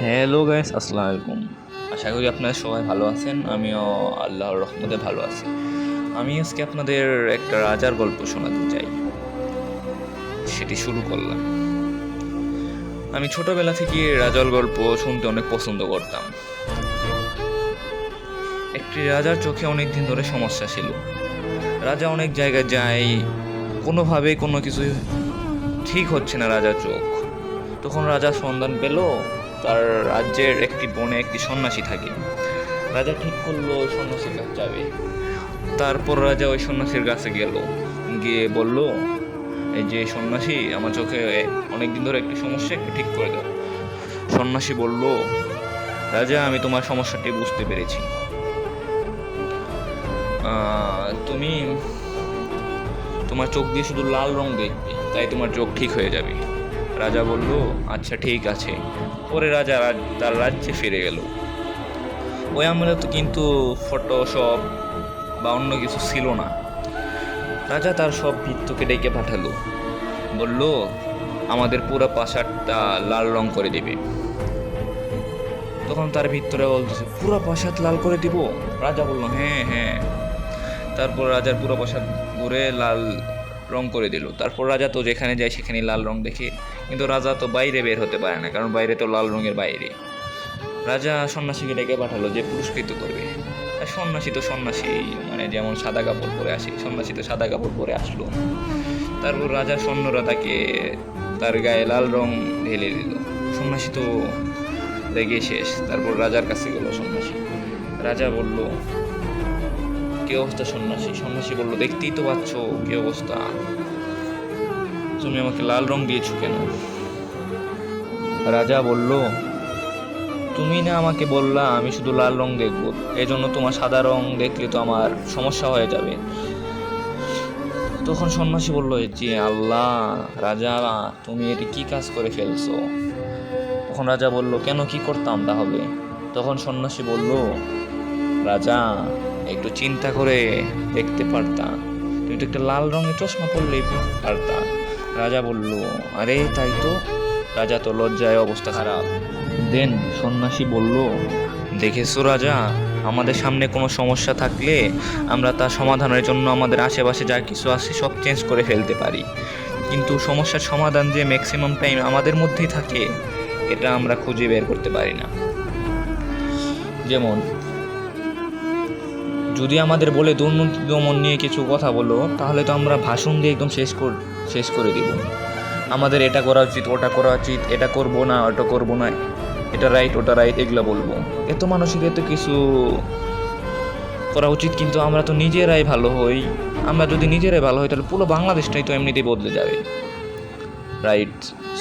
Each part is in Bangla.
হ্যালো গাইস, আসসালামু আলাইকুম। আশা করি আপনারা সবাই ভালো আছেন, আমিও আল্লাহর রহমতে ভালো আছি। আমি আজকে আপনাদের একটা রাজার গল্প শোনাতে চাই। সেটি শুরু করলাম। আমি ছোটবেলা থেকে রাজার গল্প শুনতে অনেক পছন্দ করতাম। একটি রাজার চোখে অনেক দিন ধরে সমস্যা ছিল। রাজা অনেক জায়গায় যায় কোনোভাবে কোনো কিছু ঠিক হচ্ছে না রাজার চোখ। তখন রাজা সন্ধান পেল তার রাজ্যের একটি বনে একটি সন্ন্যাসী থাকে। রাজা ঠিক করল ওই সন্ন্যাসীর কাছে যাবে। তারপর রাজা ওই সন্ন্যাসীর কাছে গেল। গিয়ে বলল, এই যে সন্ন্যাসী, আমার চোখে অনেক দিন ধরে একটি সমস্যা একটু ঠিক করে দাও। সন্ন্যাসী বলল, রাজা, আমি তোমার সমস্যাটি বুঝতে পেরেছি। তুমি, তোমার চোখ দিয়ে শুধু লাল রং দেখবে, তাই তোমার চোখ ঠিক হয়ে যাবে। রাজা বলল আচ্ছা ঠিক আছে। পরে রাজা তার রাজ্যে ফিরে গেল। ওই আমলে তো কিন্তু ফটোশপ বা অন্য কিছু ছিল না। রাজা তার সব ভিত্তকে ডেকে পাঠালো। বলল, আমাদের পুরো প্রাসাদটা লাল রং করে দিবে। তখন তার ভিতরে বলতেছে, পুরো প্রাসাদ লাল করে দিব? রাজা বলল হ্যাঁ হ্যাঁ। তারপর রাজার পুরো প্রাসাদ ঘুরে লাল রং করে দিল। তারপর রাজা তো যেখানে যায় সেখানে লাল রং দেখে, কিন্তু রাজা তো বাইরে বের হতে পারে না, কারণ বাইরে তো লাল রঙের বাইরে। রাজা সন্ন্যাসীকে ডেকে পাঠালো যে পুরস্কৃত করবে। আর সন্ন্যাসী তো সন্ন্যাসী মানে যেমন সাদা কাপড় পরে আসে, সন্ন্যাসী তো সাদা কাপড় পরে আসলো। তারপর রাজার সৈন্যরা তাকে তার গায়ে লাল রং ঢেলে দিল। সন্ন্যাসী তো রেগে শেষ, তারপর রাজার কাছে গেল সন্ন্যাসী। রাজা বলল কি অবস্থা সন্ন্যাসী? সন্ন্যাসী বলল, দেখতেই তো পাচ্ছ কি অবস্থা। তুমি আমাকে লাল রং দিয়েছ কেন? রাজা বলল, তুমি না আমাকে বললা, আমি শুধু লাল রং দেখব। এজন্য তোমার সাদা রং দেখলে তো আমার সমস্যা হয়ে যাবে। তখন সন্ন্যাসী বলল যে আল্লাহ, রাজা, তুমি এটি কি কাজ করে ফেলছো? তখন রাজা বলল, কেন কি করতাম তাহলে? তখন সন্ন্যাসী বলল, রাজা একটু চিন্তা করে দেখতে পারতাম। তুমি তো একটা লাল রঙের চশমা পরলেই পারতা রাজা বলল, আরে, তাই তো। রাজা তো লজ্জায় অবস্থা খারাপ। দেন সন্ন্যাসী বলল, দেখেছ রাজা, আমাদের সামনে কোনো সমস্যা থাকলে আমরা তার সমাধানের জন্য আমাদের আশেপাশে যা কিছু আছে সব চেঞ্জ করে ফেলতে পারি। কিন্তু সমস্যার সমাধান যে ম্যাক্সিমাম টাইম আমাদের মধ্যেই থাকে, এটা আমরা খুঁজে বের করতে পারি না। যেমন যদি আমাদের বলে দুর্নীতি দমন নিয়ে কিছু কথা বলো, তাহলে তো আমরা ভাষণ দিয়ে একদম শেষ কর, শেষ করে দিব। আমাদের এটা করা উচিত, ওটা করা উচিত, এটা করব না, ওটা করব না, এটা রাইট ওটা রাইট এগুলো বলব। এত মানুষের এত কিছু করা উচিত, কিন্তু আমরা তো নিজেরাই ভালো হই। আমরা যদি নিজেরাই ভালো হই, তাহলে পুরো বাংলাদেশটাই তো এমনিতেই বদলে যাবে। রাইট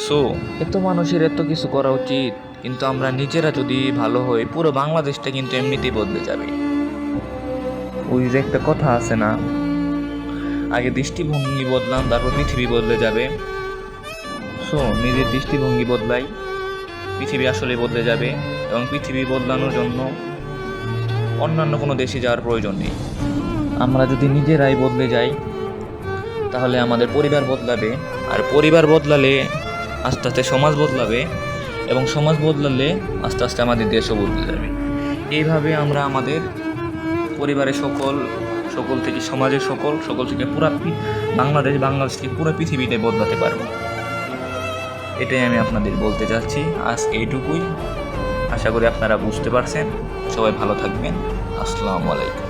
সো এত মানুষের এত কিছু করা উচিত, কিন্তু আমরা নিজেরা যদি ভালো হই, পুরো বাংলাদেশটা কিন্তু এমনিতেই বদলে যাবে। ওই যে একটা কথা আছে না? আগে দৃষ্টিভঙ্গি বদলাম তারপর পৃথিবী বদলে যাবে। সো নিজের দৃষ্টিভঙ্গি বদলাই। পৃথিবী আসলে বদলে যাবে এবং পৃথিবী বদলানোর জন্য অন্যান্য কোনো দেশে যাওয়ার প্রয়োজন নেই। আমরা যদি নিজেরাই বদলে যাই, তাহলে আমাদের পরিবার বদলাবে। আর পরিবার বদলালে আস্তে আস্তে সমাজ বদলাবে এবং সমাজ বদলালে আস্তে আস্তে আমাদের দেশও বদলে যাবে। এইভাবে আমরা আমাদের পরিবারের সকল সকল থেকে সমাজের সকল সকল থেকে পুরা বাংলাদেশ বাংলাদেশকে পুরো পৃথিবীতে বদলাতে পারব। এটাই আমি আপনাদের বলতে চাচ্ছি আজ এইটুকুই। আশা করি আপনারা বুঝতে পারছেন। সবাই ভালো থাকবেন। আসসালামু আলাইকুম।